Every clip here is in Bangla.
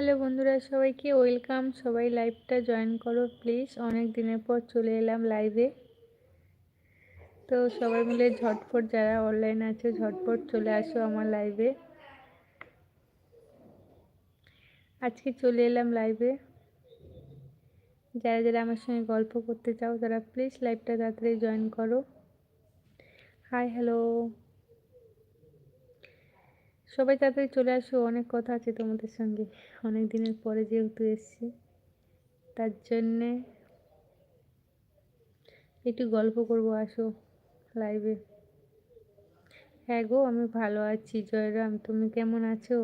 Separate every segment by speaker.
Speaker 1: হ্যালো বন্ধুরা, সবাইকে ওয়েলকাম। সবাই লাইভটা জয়েন করো, প্লিজ। অনেক দিনের পর চলে এলাম লাইভে। তো সবাই মিলে ঝটফট যারা অনলাইন আছে ঝটফট চলে আসো আমার লাইভে। আজকে চলে এলাম লাইভে। যারা যারা আমার সঙ্গে গল্প করতে চাও, তারা প্লিজ লাইভটা তাড়াতাড়ি জয়েন করো। হাই হ্যালো সবাই তাড়াতাড়ি চলে আসো, অনেক কথা আছে তোমাদের সঙ্গে। অনেক দিনের পরে যেহেতু এসছি, তার জন্যে একটু গল্প করব, আসো লাইভে হ্যাঁ গো, আমি ভালো আছি, জয়রাম, তুমি কেমন আছো?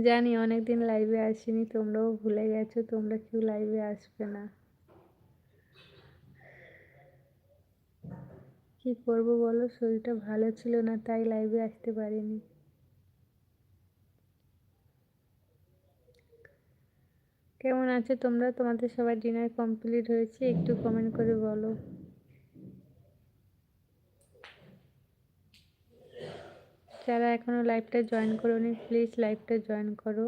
Speaker 1: জানি অনেকদিন লাইভে আসিনি, তোমরাও ভুলে গেছো, তোমরা কেউ লাইভে আসবে না। কি করব বলো? শরীরটা ভালো ছিল না, তাই লাইভে আসতে পারিনি। কেমন আছো তোমরা? তোমাদের সবার ডিনার কমপ্লিট হয়েছে, একটু কমেন্ট করে বলো। যারা এখনও লাইভটা জয়েন করোনি প্লিজ লাইভটা জয়েন করো।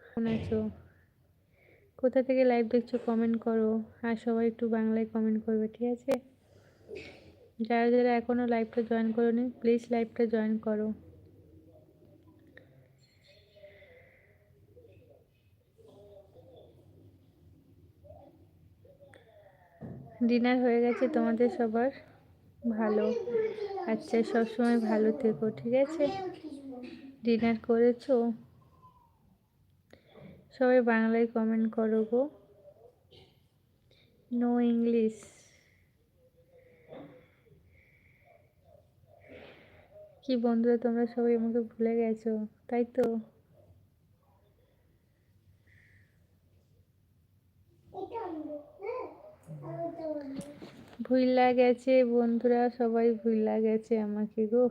Speaker 1: কেমন আছো? কোথা থেকে লাইভ দেখছ কমেন্ট করো। আর সবাই একটু বাংলায় কমেন্ট করবে, ঠিক আছে? যারা যারা এখনও লাইভটা জয়েন করোনি প্লিজ লাইভটা জয়েন করো। ডিনার হয়ে গেছে তোমাদের সবার? ভালো। আচ্ছা সবসময় ভালো থেকো, ঠিক আছে? ডিনার করেছ? সবাই বাংলায় কমেন্ট করো গো। নো ইংলিশ কি বন্ধুরা, তোমরা সবাই আমাকে ভুলে গেছো, তাই তো? ভুইলা গেছে বন্ধুরা, সবাই ভুইলা গেছে আমাকে গো।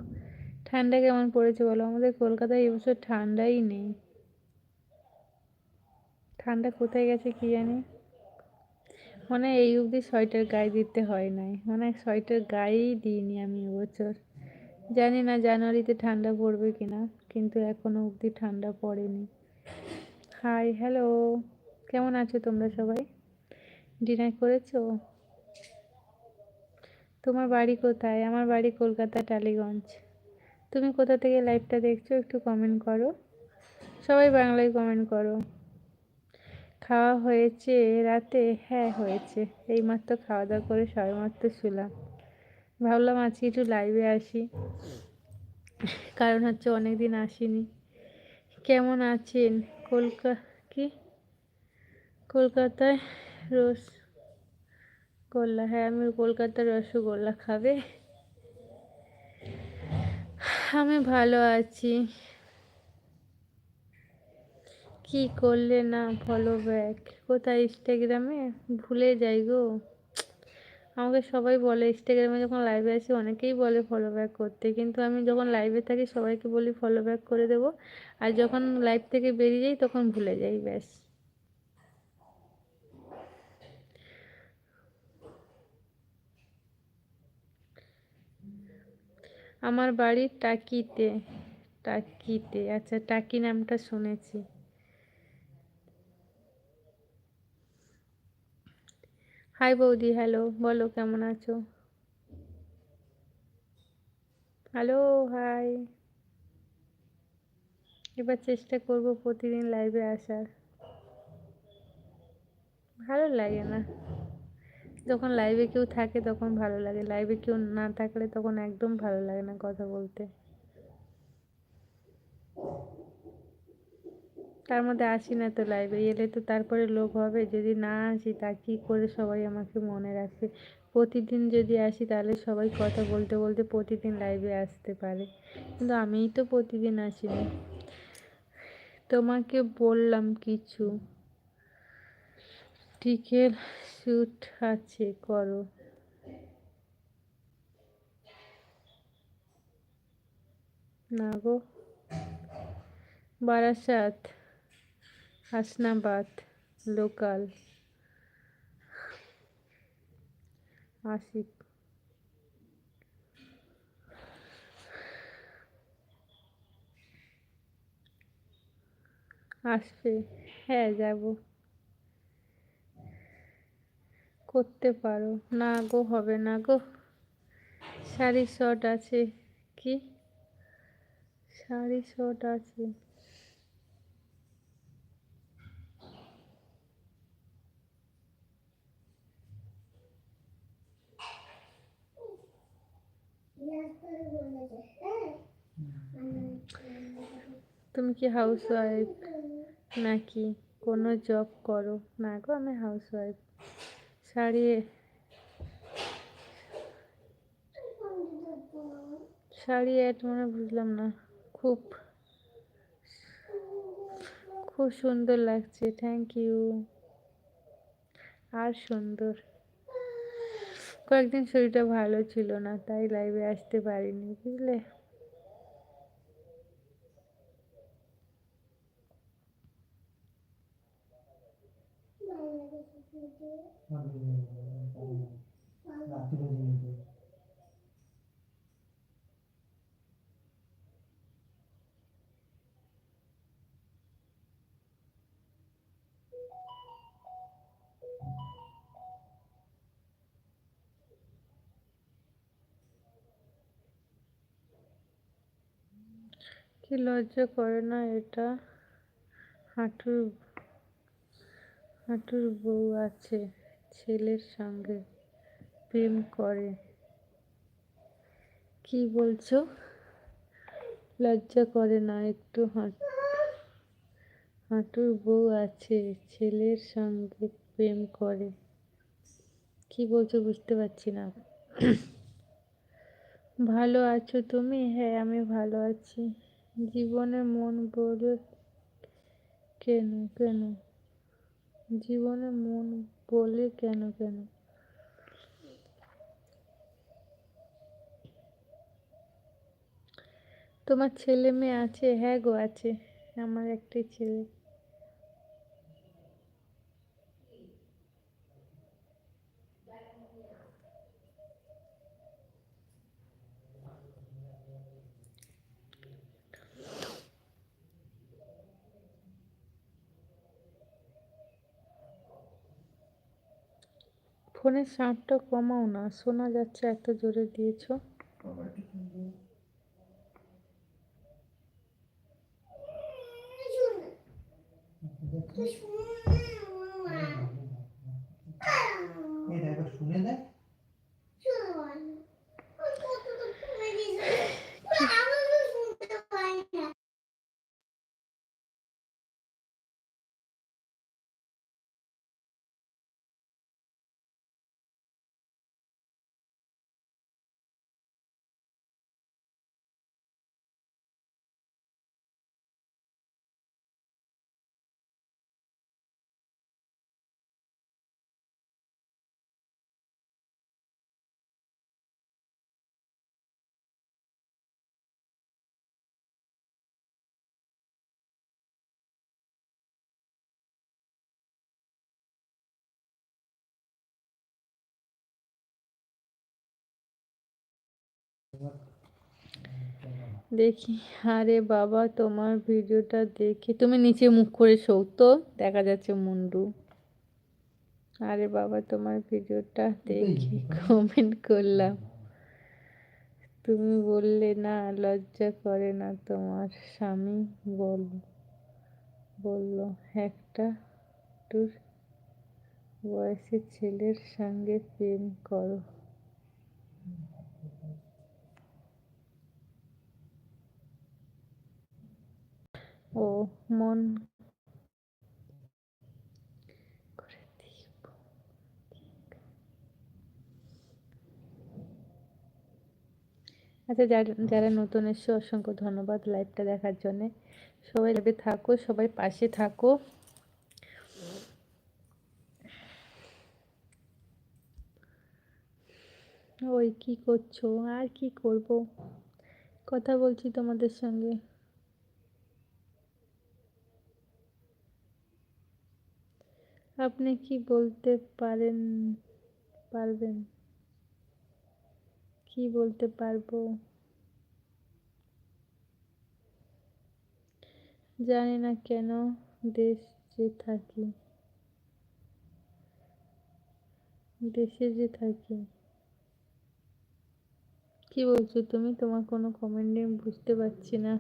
Speaker 1: ঠান্ডা কেমন পড়েছে বলো? আমাদের কলকাতায় এবছর ঠান্ডাই নেই। ঠান্ডা কোথায় গেছে কি জানি? মানে এই অবধি সোয়েটার গায়ে দিতে হয় নাই। মানে সোয়েটার গায়েই দিইনি আমি এবছর জানি না জানুয়ারিতে ঠান্ডা পড়বে কিনা, কিন্তু এখনও অবধি ঠান্ডা পড়েনি। হাই হ্যালো কেমন আছো তোমরা সবাই? ডিনার করেছ? তোমার বাড়ি কোথায়? আমার বাড়ি কলকাতা, টালিগঞ্জ। তুমি কোথা থেকে লাইভটা দেখছ একটু কমেন্ট করো। সবাই বাংলায় কমেন্ট করো। খাওয়া হয়েছে, রাতে? হ্যাঁ হয়েছে। এইমাত্র খাওয়া দাওয়া করে সবেমাত্র শুলাম। ভাবলাম আজকে একটু লাইভে আসি। কারণ হচ্ছে অনেক দিন আসিনি। কেমন আছেন? কলকা, কি? কলকাতায় রস গোল্লা। হ্যাঁ আমি কলকাতার রসগোল্লা খাবে। আমি ভালো আছি। কি করলে না? ফলো ব্যাক কোথায় ইনস্টাগ্রামে ভুলে যাই গো। আমাকে সবাই বলে ইনস্টাগ্রামে যখন লাইভে আসি অনেকেই বলে ফলো ব্যাক করতে। কিন্তু আমি যখন লাইভে থাকি সবাইকে বলি ফলো ব্যাক করে দেবো। আর যখন লাইভ থেকে বেরিয়ে যাই তখন ভুলে যাই, ব্যাস। আমার বাড়ি টাকিতে টাকিতে। আচ্ছা টাকি নামটা শুনেছি। হাই বৌদি। হ্যালো বলো, কেমন আছো? হ্যালো হাই এবার চেষ্টা করব প্রতিদিন লাইভে আসার। ভালো লাগে না। যখন লাইভে কেউ থাকে তখন ভালো লাগে। লাইভে কেউ না থাকলে তখন একদম ভালো লাগে না কথা বলতে। তার মধ্যে আসি না তো লাইভে এলে তো তারপরে লোক হবে। যদি না আসি, তা কী করে সবাই আমাকে মনে রাখবে প্রতিদিন যদি আসি, তাহলে সবাই কথা বলতে বলতে প্রতিদিন লাইভে আসতে পারে। কিন্তু আমিই তো প্রতিদিন আসি না তোমাকে বললাম কিছু। টিকের শ্যুট আছে, করো। না গো। বারাসাত। হাসনাবাদ লোকাল। আশিক। আসবে। হ্যাঁ যাব। করতে পারো। না গো, হবে না গো। শাড়ি শর্ট আছে। কি? শাড়ি শর্ট আছে। তুমি কি হাউস ওয়াইফ নাকি কোনো জব করো? না গো, আমি housewife sari sari ad মানে বুঝলাম না। খুব খুব সুন্দর লাগছে। থ্যাংক ইউ আর সুন্দর। কয়েকদিন শরীরটা ভালো ছিল না তাই লাইভে আসতে পারিনি বুঝলে? কি লজ্জা করে না এটা? হাঁটুর হাঁটুর বউ আছে, ছেলের সঙ্গে প্রেম করে। কি বলছো? লজ্জা করে না একটু হাঁটুর বউ আছে, ছেলের সঙ্গে প্রেম করে। কি বলছো বুঝতে পারছি না। ভালো আছো তুমি? হ্যাঁ আমি ভালো আছি। জীবনে মন বলে কেন কেন? জীবনে মন বলে কেন কেন? তোমার ছেলে মেয়ে আছে? হ্যাঁ গো, আছে। আমার একটাই ছেলে। ফোনের সাউন্ডটা কমাও না। শোনা যাচ্ছে এত জোরে দিয়েছ
Speaker 2: শুনে দেখ
Speaker 1: দেখি। আরে বাবা, তোমার ভিডিওটা দেখি। তুমি নিচে মুখ করে শোও তো, দেখা যাচ্ছে মুন্ডু। আরে বাবা, তোমার ভিডিওটা দেখি কমেন্ট করলাম। তুমি বললে, না, লজ্জা করে না তোমার স্বামী। বল, বলল, একটা টুর বয়সের ছেলের সঙ্গে প্রেম করো। ও, মন আচ্ছা যারা নতুন এসছো, অসংখ্য ধন্যবাদ লাইভটা দেখার জন্যে। সবাই লাইভে থাকো, সবাই পাশে থাকো। ওই কি করছ? আর কি করব? কথা বলছি তোমাদের সঙ্গে। আপনি কি বলতে পারেন, পারবেন? কি বলতে পারব? জানি না কেন দেশ যে থাকি। দেশে যে থাকি। কি বলছো তুমি? তোমার কোনো কমেন্টে বুঝতে পারছি না।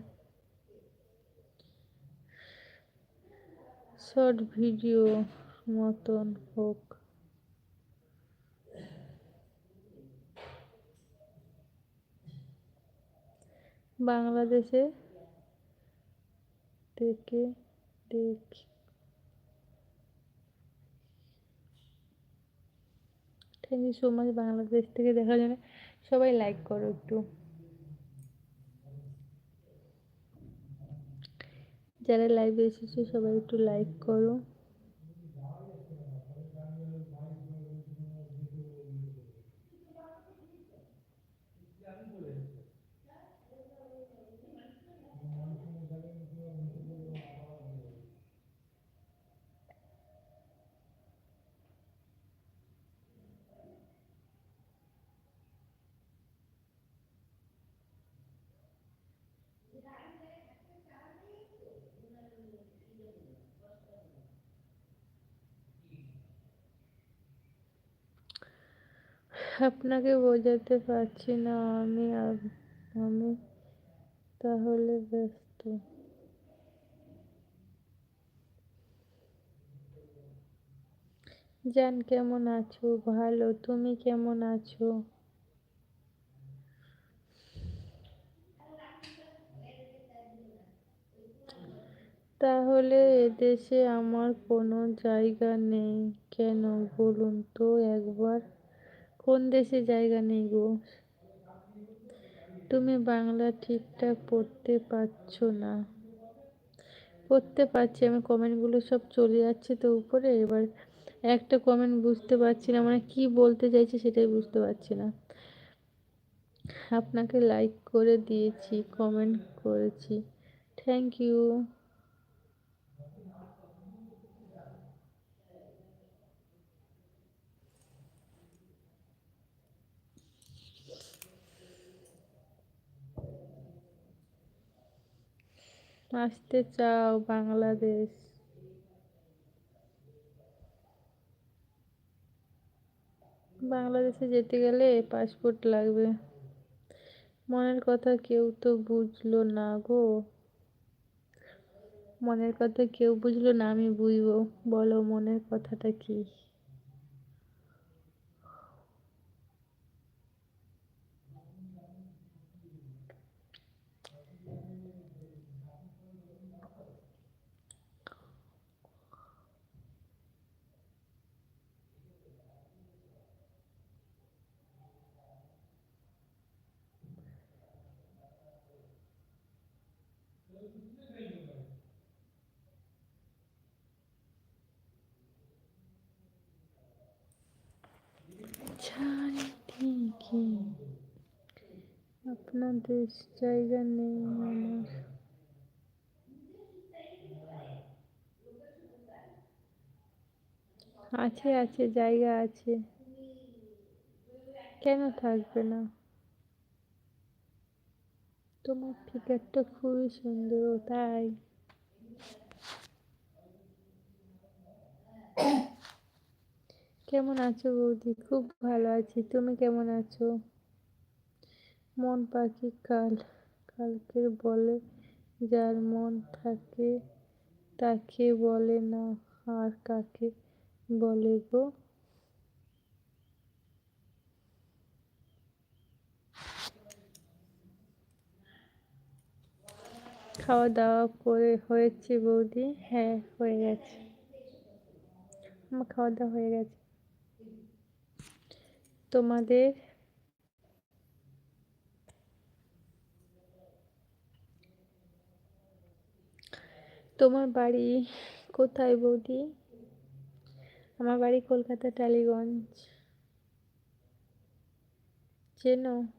Speaker 1: শর্ট ভিডিও মতন হোক। বাংলাদেশে থেকে দেখ thank you so much Bangladesh থেকে দেখার জন্য সবাই লাইক করো একটু। যারা লাইভে এসেছ সবাই একটু লাইক করো। আপনাকে বোঝাতে পারছি না, আমি আমি তাহলে ব্যস্ত। জান, কেমন আছো? ভালো, তুমি কেমন আছো? তাহলে এদেশে আমার কোনো জায়গা নেই। কেন বলুন তো একবার? কোন দেশে জায়গা নেই গো? তুমি বাংলা ঠিকঠাক পড়তে পারছ না। পড়তে পারছি, আমি কমেন্টগুলো সব চলে যাচ্ছে তো উপরে। এবার একটা কমেন্ট বুঝতে পারছি না মানে কি বলতে চাইছে সেটাই বুঝতে পারছি না। আপনাকে লাইক করে দিয়েছি কমেন্ট করেছি। থ্যাংক ইউ আসতে চাও বাংলাদেশ? বাংলাদেশে যেতে গেলে পাসপোর্ট লাগবে। মনের কথা কেউ তো বুঝলো না গো। মনের কথা কেউ বুঝলো না, আমি বুঝব। বলো মনের কথাটা কি? চারিদিকে আপনাদের জায়গা নেই আমার। আছে আছে জায়গা আছে। কেন থাকবে না? তোমার ফিগারটা খুবই সুন্দর তাই। কেমন আছো বৌদি? খুব ভালো আছি। তুমি কেমন আছো? মন পাখি কাল, কালকের বলে যার মন থাকে, তাকে বলে না, আর কাকে বলে গো? খাওয়া দাওয়া করে হয়েছে বৌদি? হ্যাঁ হয়ে গেছে। আমার খাওয়া দাওয়া হয়ে গেছে। তোমাদের? তোমার বাড়ি কোথায় বৌদি? আমার বাড়ি কলকাতা, টালিগঞ্জ। চেনো?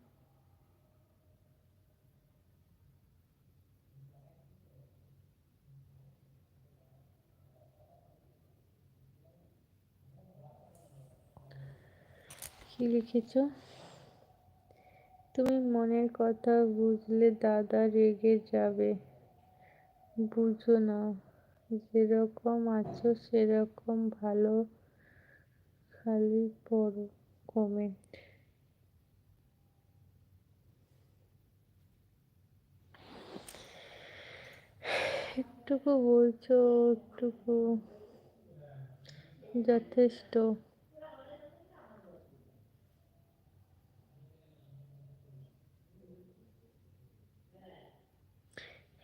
Speaker 1: কি লিখেছো? তুমি মনের কথা বুঝলে দাদা রেগে যাবে। বুঝো না, যেরকম আছো সেরকম ভালো খালি পড়ো কমেন্ট একটুকু বলছো, একটুকু যথেষ্ট।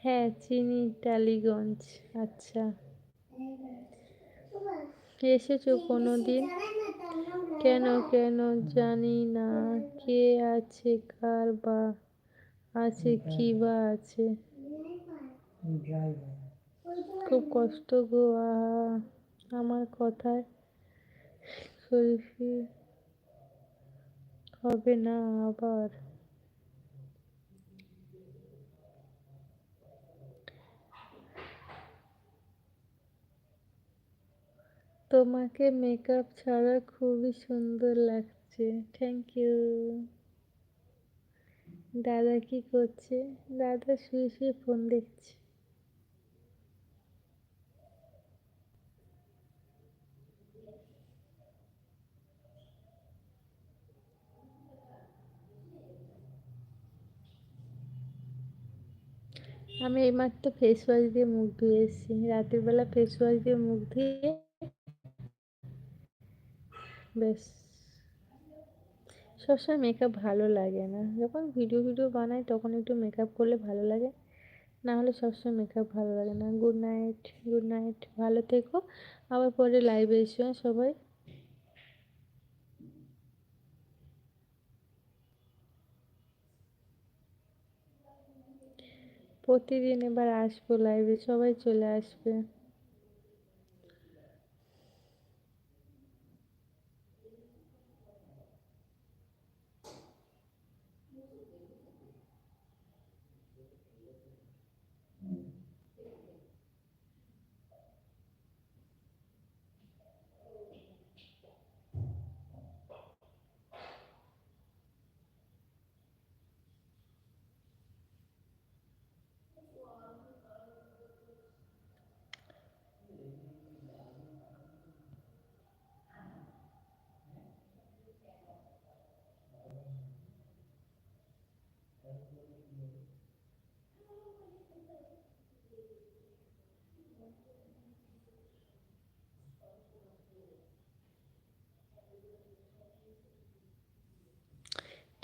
Speaker 1: হ্যাঁ চিনি, টালিগঞ্জ আচ্ছা। এসেছ কোনো দিন কেন কেন জানি না। কে আছে, কার বা আছে, কি বা আছে? খুব কষ্ট গো আমার কথায়। শরীফি, হবে না আবার। তোমাকে মেকআপ ছাড়া খুবই সুন্দর লাগছে। থ্যাংক ইউ দাদা কি করছে? দাদা শুয়ে শুয়ে ফোন দেখছে। আমি এইমাত্র ফেস ওয়াশ দিয়ে মুখ ধুয়ে এসেছি রাতের বেলা ফেস ওয়াশ দিয়ে মুখ ধুয়ে বেশ। সবসময় মেকআপ ভালো লাগে না। যখন ভিডিও ভিডিও বানাই তখন একটু মেকআপ করলে ভালো লাগে। না হলে সবসময় মেকআপ ভালো লাগে না। গুড নাইট গুড নাইট ভালো থেকো। আবার পরে লাইভে এসো সবাই। প্রতিদিন এবার আসব লাইভে সবাই চলে আসবে।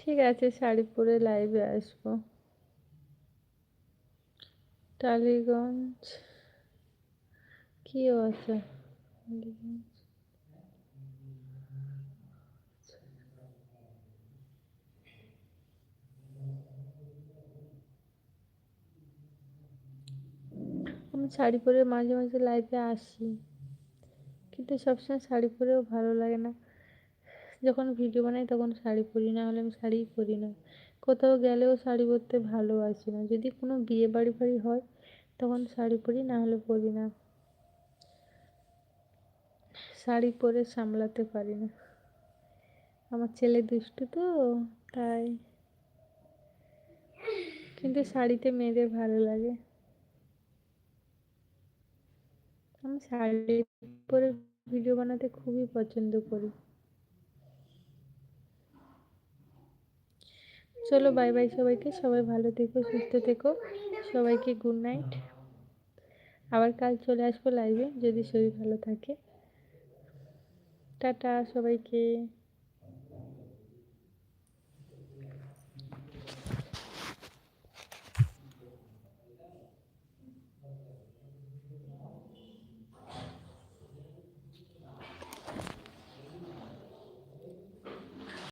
Speaker 1: ঠিক আছে, শাড়ি পরে লাইভে আসব। টালিগঞ্জ, কি আছে আমি শাড়ি পরে মাঝে মাঝে লাইভে আসি, কিন্তু সবসময় শাড়ি পরেও ভালো লাগে না। যখন ভিডিও বানাই তখন শাড়ি পরি, না হলে আমি শাড়িই পরি না। কোথাও গেলেও শাড়ি পরতে ভালোবাসি না। যদি কোনো বিয়ে বাড়ি ফাড়ি হয় তখন শাড়ি পরি, না হলে পরি না। শাড়ি পরে সামলাতে পারি না। আমার ছেলে দুষ্টু তো, তাই। কিন্তু শাড়িতে মেয়েদের ভালো লাগে। আমি শাড়ি পরে ভিডিও বানাতে খুবই পছন্দ করি। চলো বাই বাই সবাইকে। সবাই ভালো থেকো, সুস্থ থেকো। সবাইকে গুড নাইট আবার কাল চলে আসব লাইভে যদি শরীর ভালো থাকে। টাটা সবাইকে।